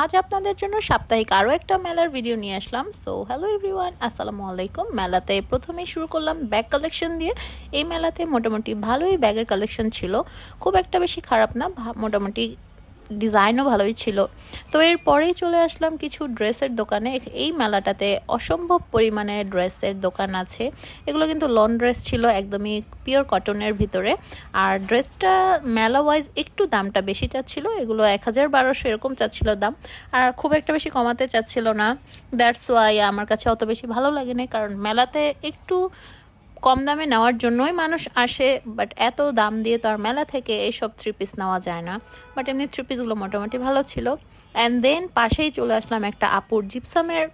আজ আপনাদের জন্য সাপ্তাহিক আরও একটা মেলার ভিডিও নিয়ে আসলাম। সো হ্যালো এভরিওয়ান আসসালামু আলাইকুম। মেলাতে প্রথমেই শুরু করলাম ব্যাগ কালেকশন দিয়ে। এই মেলাতে মোটামুটি ভালোই ব্যাগের কালেকশন ছিল। খুব একটা বেশি খারাপ না মোটামুটি ডিজাইনও ভালোই ছিল। তো এরপরেই চলে আসলাম কিছু ড্রেসের দোকানে। এই মেলাটাতে অসম্ভব পরিমাণে ড্রেসের দোকান আছে। এগুলো কিন্তু লন ড্রেস ছিল, একদমই পিওর কটনের ভিতরে। আর ড্রেসটা মেলা ওয়াইজ একটু দামটা বেশি চাচ্ছিল, এগুলো এক হাজার বারোশো এরকম চাচ্ছিল দাম। আর খুব একটা বেশি কমাতে চাচ্ছিল না। দ্যাটস ওয়াই আমার কাছে অত বেশি ভালো লাগেনি, কারণ মেলাতে একটু কম দামে নেওয়ার জন্যই মানুষ আসে বাট এত দাম দিয়ে তো আর মেলা থেকে এইসব থ্রি পিস নেওয়া যায় না। বাট এমনি থ্রি পিসগুলো মোটামুটি ভালো ছিল। অ্যান্ড দেন পাশেই চলে আসলাম একটা আপুর জিপসামের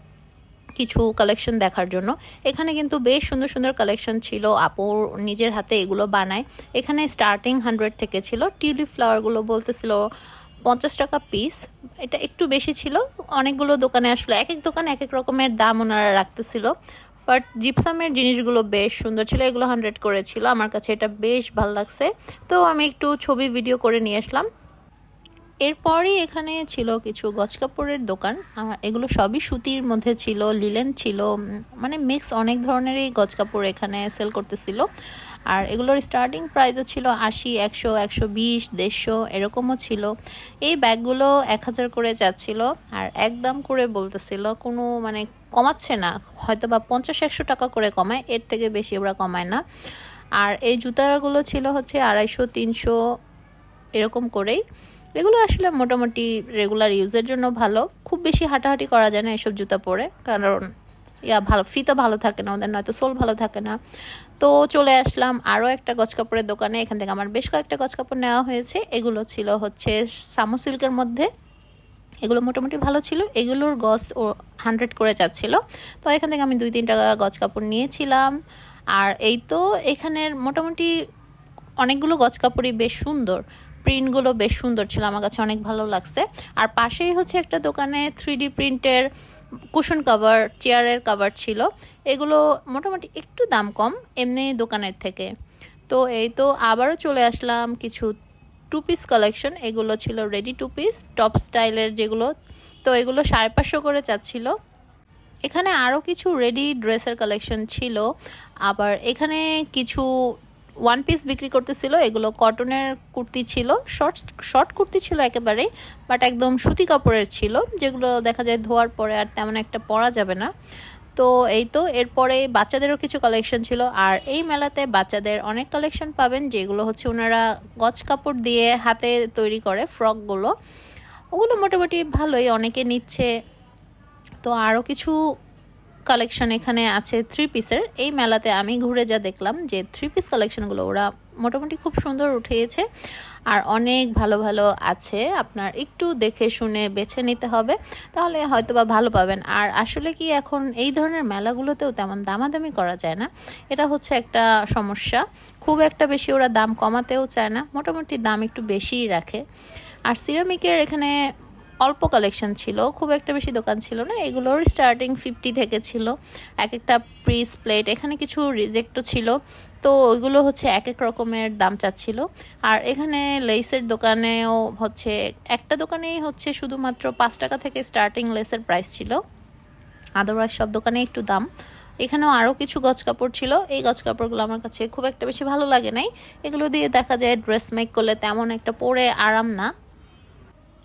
কিছু কালেকশন দেখার জন্য। এখানে কিন্তু বেশ সুন্দর সুন্দর কালেকশন ছিল। আপুর নিজের হাতে এগুলো বানায়। এখানে স্টার্টিং হান্ড্রেড থেকে ছিল। টিউলিপ ফ্লাওয়ারগুলো বলতেছিল পঞ্চাশ টাকা পিস এটা একটু বেশি ছিল। অনেকগুলো দোকানে আসলে এক এক দোকানে এক এক রকমের দাম ওনারা রাখতেছিল। বাট জিপসামের জিনিসগুলো বেশ সুন্দর ছিল, এগুলো হান্ড্রেড করেছিল। আমার কাছে এটা বেশ ভালো লাগছে। তো আমি একটু ছবি ভিডিও করে নিয়ে আসলাম। এরপরই এখানে ছিল কিছু গজ কাপড়ের দোকান। এগুলো সবই সুতির মধ্যে ছিল লিলেন ছিল মানে মিক্স অনেক ধরনেরই গজ কাপড় এখানে সেল করতেছিল। আর এগুলোর স্টার্টিং প্রাইসও ছিল আশি, একশো একশো বিশ, দেড়শো, এরকমও ছিল। এই ব্যাগগুলো এক হাজার করে যাচ্ছিল আর একদম করে বলতেছিল কোনো মানে কমাচ্ছে না হয়তো বা পঞ্চাশ, একশো টাকা করে কমায়, এর থেকে বেশি ওরা কমায় না। আর এই জুতাগুলো ছিল হচ্ছে আড়াইশো, তিনশো, এরকম করেই। এগুলো আসলে মোটামুটি রেগুলার ইউজের জন্য ভালো। খুব বেশি হাঁটাহাঁটি করা যায় না এসব জুতা পরে, কারণ ইয়া, ভালো, ফিতা ভালো থাকে না, ওদের নয়তো সোল ভালো থাকে না। তো চলে আসলাম আরও একটা গজ কাপড়ের দোকানে, এখান থেকে আমার বেশ কয়েকটা গজ কাপড় নেওয়া হয়েছে। এগুলো ছিল হচ্ছে সামো সিল্কের মধ্যে। এগুলো মোটামুটি ভালো ছিল। এগুলোর গজ ও হান্ড্রেড করে যাচ্ছিল। তো এখান থেকে আমি দুই, তিনটা গজ কাপড় নিয়েছিলাম। আর এই তো এখানের মোটামুটি অনেকগুলো গজ কাপড়ই বেশ সুন্দর। প্রিন্টগুলো বেশ সুন্দর ছিল, আমার কাছে অনেক ভালো লাগছে। আর পাশেই হচ্ছে একটা দোকানে থ্রি প্রিন্টের কুশন কাভার চেয়ারের কাভার ছিল। এগুলো মোটামুটি একটু দাম কম, এমনি দোকানের থেকে। তো এই তো আবারও চলে আসলাম কিছু টু পিস কালেকশন এগুলো ছিল রেডি টু পিস টপ স্টাইলের যেগুলো। তো এগুলো সাড়ে পাঁচশো করে চাচ্ছিল। এখানে আরও কিছু রেডি ড্রেসের কালেকশন ছিল। আবার এখানে কিছু ওয়ান পিস বিক্রি করতেছিল, এগুলো কটনের কুর্তি ছিল শর্ট শর্ট কুর্তি ছিল একেবারে বাট একদম সুতি কাপড়ের ছিল, যেগুলো দেখা যায় ধোয়ার পরে আর তেমন একটা পরা যাবে না। তো এই তো, এরপরে বাচ্চাদেরও কিছু কালেকশন ছিল, আর এই মেলাতে বাচ্চাদের অনেক কালেকশন পাবেন, যেগুলো হচ্ছে ওনারা গজ কাপড় দিয়ে হাতে তৈরি করে ফ্রকগুলো। ওগুলো মোটামুটি ভালোই, অনেকে নিচ্ছে। তো আরও কিছু কালেকশন এখানে আছে থ্রি পিসের এই মেলাতে আমি ঘুরে যা দেখলাম যে থ্রি পিস কালেকশনগুলো ওরা মোটামুটি খুব সুন্দর উঠিয়েছে। আর অনেক ভালো ভালো আছে। আপনার একটু দেখে শুনে বেছে নিতে হবে, তাহলে হয়তো বা ভালো পাবেন। আর আসলে কি এখন এই ধরনের মেলাগুলোতেও তেমন দামাদামি করা যায় না। এটা হচ্ছে একটা সমস্যা। খুব একটা বেশি ওরা দাম কমাতেও চায় না, মোটামুটি দাম একটু বেশিই রাখে। আর সিরামিকের এখানে অল্প কালেকশন ছিল, খুব একটা বেশি দোকান ছিল না, এগুলোর স্টার্টিং ফিফটি থেকে ছিল। এক একটা প্রিস প্লেট এখানে কিছু রিজেক্টও ছিল। তো ওইগুলো হচ্ছে এক এক রকমের দাম চাচ্ছিল। আর এখানে লেসের দোকানেও হচ্ছে, একটা দোকানেই হচ্ছে শুধুমাত্র পাঁচ টাকা থেকে স্টার্টিং লেসের প্রাইস ছিল। আদারওয়াইজ সব দোকানে একটু দাম। এখানেও আরও কিছু গজ কাপড় ছিল। এই গজ কাপড়গুলো আমার কাছে খুব একটা বেশি ভালো লাগে নাই। এগুলো দিয়ে দেখা যায় ড্রেস মেক করলে তেমন একটা পরে আরাম না।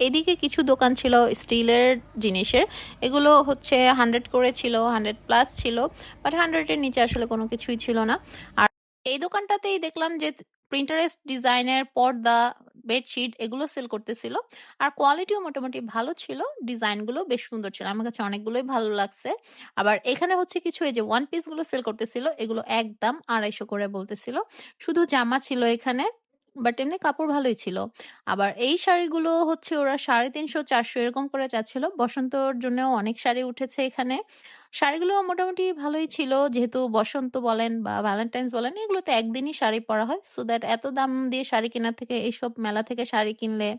এদিকে কিছু দোকান ছিল স্টিলের জিনিসের। এগুলো হচ্ছে হান্ড্রেড করে ছিল হান্ড্রেড প্লাস ছিল বাট হান্ড্রেডের নিচে আসলে কোনো কিছুই ছিল না। আর এই দোকানটাতেই দেখলাম যে প্রিন্টারেস্ট ডিজাইনের পর্দা বেডশিট এগুলো সেল করতেছিল। আর কোয়ালিটিও মোটামুটি ভালো ছিল ডিজাইনগুলো বেশ সুন্দর ছিল। আমার কাছে অনেকগুলোই ভালো লাগছে। আবার এখানে হচ্ছে কিছু এই যে ওয়ান পিসগুলো সেল করতেছিল, এগুলো একদম আড়াইশো করে বলতেছিল। শুধু জামা ছিল এখানে বাট এমনি কাপড় ভালোই ছিল। আবার এই শাড়িগুলো হচ্ছে ওরা সাড়ে তিনশো, চারশো এরকম করে চাচ্ছিল বসন্তর জন্যও অনেক শাড়ি উঠেছে এখানে। শাড়িগুলো মোটামুটি ভালোই ছিল। যেহেতু বসন্ত বলেন বা ভ্যালেন্টাইন্স বলেন, এগুলোতে একদিনই শাড়ি পরা হয়। সো দ্যাট এত দাম দিয়ে শাড়ি কেনার থেকে, এইসব মেলা থেকে শাড়ি কিনলে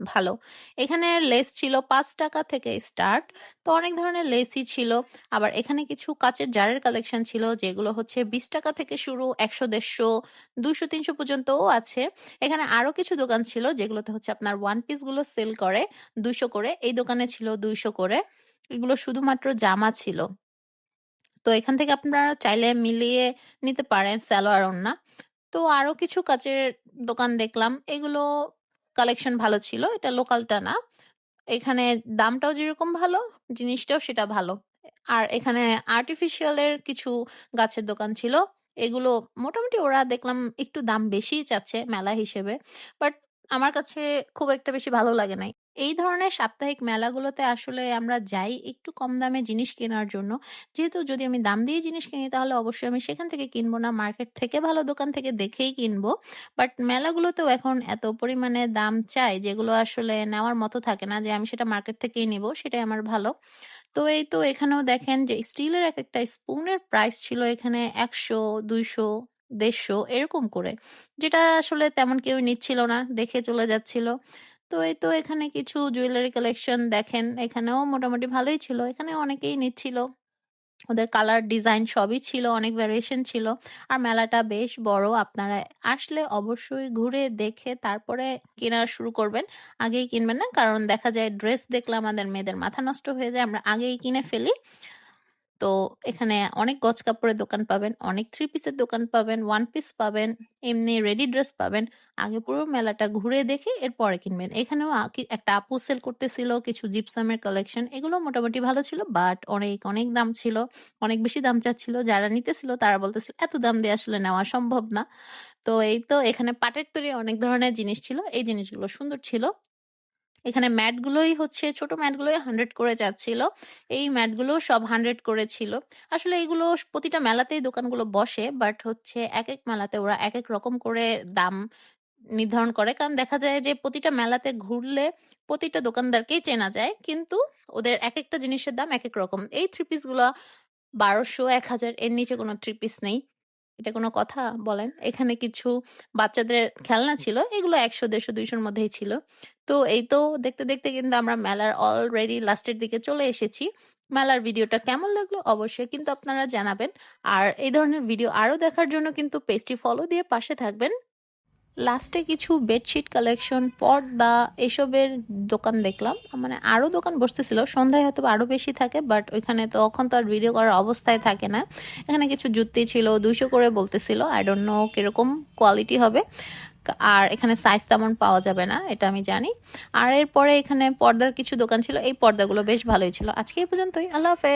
ভালো। এখানে লেস ছিল পাঁচ টাকা থেকে স্টার্ট তো অনেক ধরনের লেসই ছিল। আবার এখানে কিছু কাচের জারের কালেকশন ছিল, যেগুলো হচ্ছে বিশ টাকা থেকে শুরু, একশো, দেড়শো দুশো তিনশো পর্যন্তও আছে। এখানে আরও কিছু দোকান ছিল, যেগুলোতে হচ্ছে আপনার ওয়ান পিসগুলো সেল করে দুশো করে। এই দোকানে ছিল দুইশো করে। এগুলো শুধুমাত্র জামা ছিল। তো এখান থেকে আপনারা চাইলে মিলিয়ে নিতে পারেন স্যালোয়ার ওড়না। তো আরও কিছু কাচের দোকান দেখলাম। এগুলো কালেকশন ভালো ছিল, এটা লোকালটা না। এখানে দামটাও যেরকম ভালো, জিনিসটাও সেটা ভালো। আর এখানে আর্টিফিশিয়ালের কিছু গাছের দোকান ছিল, এগুলো মোটামুটি ওরা দেখলাম একটু দাম বেশিই চাচ্ছে মেলা হিসেবে বাট আমার কাছে খুব একটা বেশি ভালো লাগে নাই। এই ধরনের সাপ্তাহিক মেলাগুলোতে আসলে আমরা যাই একটু কম দামে জিনিস কেনার জন্য। যেহেতু যদি আমি দাম দিয়ে জিনিস কিনি, তাহলে অবশ্যই আমি সেখান থেকে কিনবো না। মার্কেট থেকে ভালো দোকান থেকে দেখেই কিনবো। বাট মেলাগুলোতেও এখন এত পরিমাণে দাম চাই, যেগুলো আসলে নেওয়ার মতো থাকে না যে আমি সেটা মার্কেট থেকেই নিব, সেটাই আমার ভালো। তো এই তো এখানেও দেখেন যে স্টিলের এক একটা স্পুনের প্রাইস ছিল এখানে একশো, দুইশো, দেড়শো এরকম করে। যেটা আসলে তেমন কেউ নিচ্ছিল না, দেখে চলে যাচ্ছিল। তো এই তো এখানে কিছু জুয়েলারি কালেকশন দেখেন। এখানেও মোটামুটি ভালোই ছিল। এখানে অনেকেই নিচ্ছিল। ওদের কালার ডিজাইন সবই ছিল, অনেক ভ্যারিয়েশন ছিল। আর মেলাটা বেশ বড়। আপনারা আসলে অবশ্যই ঘুরে দেখে তারপরে কেনা শুরু করবেন। আগেই কিনবেন না, কারণ দেখা যায় ড্রেস দেখলে আমাদের মেয়েদের মাথা নষ্ট হয়ে যায়। আমরা আগেই কিনে ফেলি। তো এখানে অনেক গজ কাপড়ের দোকান পাবেন, অনেক থ্রি পিসের দোকান পাবেন ওয়ান পিস পাবেন, এমনি রেডি ড্রেস পাবেন। আগে পুরো মেলাটা ঘুরে দেখে এরপরে কিনবেন। এখানেও একটা আপু সেল করতেছিল, কিছু জিপসামের কালেকশন এগুলো মোটামুটি ভালো ছিল বাট অনেক অনেক দাম ছিল, অনেক বেশি দাম চাচ্ছিল। যারা নিতেছিল, তারা বলতেছিল, এত দাম দিয়ে আসলে নেওয়া সম্ভব না। তো এই তো এখানে পাটের তৈরি অনেক ধরনের জিনিস ছিল। এই জিনিসগুলো সুন্দর ছিল। এখানে ম্যাটগুলোই হচ্ছে, ছোট ম্যাটগুলোই হান্ড্রেড করে যাচ্ছিল। এই ম্যাটগুলো সব হান্ড্রেড করে ছিল। আসলে এগুলো প্রতিটা মেলাতেই দোকানগুলো বসে বাট হচ্ছে এক এক মেলাতে ওরা এক এক রকম করে দাম নির্ধারণ করে। কারণ দেখা যায় যে প্রতিটা মেলাতে ঘুরলে প্রতিটা দোকানদারকেই চেনা যায়, কিন্তু ওদের এক একটা জিনিসের দাম এক এক রকম। এই থ্রি পিসগুলো বারোশো, এক হাজার, এর নিচে কোনো থ্রি পিস নেই। এটা কোনো কথা বলেন? এখানে কিছু বাচ্চাদের খেলনা ছিল এগুলো একশো দেড়শো দুইশোর মধ্যেই ছিল। তো এই তো দেখতে দেখতে কিন্তু আমরা মেলার অলরেডি লাস্টের দিকে চলে এসেছি। মেলার ভিডিওটা কেমন লাগল অবশ্যই কিন্তু আপনারা জানাবেন। আর এই ধরনের ভিডিও আরও দেখার জন্য কিন্তু পেজটি ফলো দিয়ে পাশে থাকবেন। লাস্টে কিছু বেডশিট কালেকশন, পর্দা এসবের দোকান দেখলাম। মানে আরও দোকান বসতেছিল, সন্ধ্যায় হয়তো আরও বেশি থাকে বাট ওইখানে তো তখন তো আর ভিডিও করার অবস্থায় থাকে না। এখানে কিছু জুতি ছিল, দুইশো করে বলতেছিল আই ডোন্ট নো কীরকম কোয়ালিটি হবে। আর এখানে সাইজ তেমন পাওয়া যাবে না, এটা আমি জানি। আর এরপরে এখানে পর্দার কিছু দোকান ছিল, এই পর্দাগুলো বেশ ভালোই ছিল। আজকে এই পর্যন্তই, আল্লাহ হাফেজ।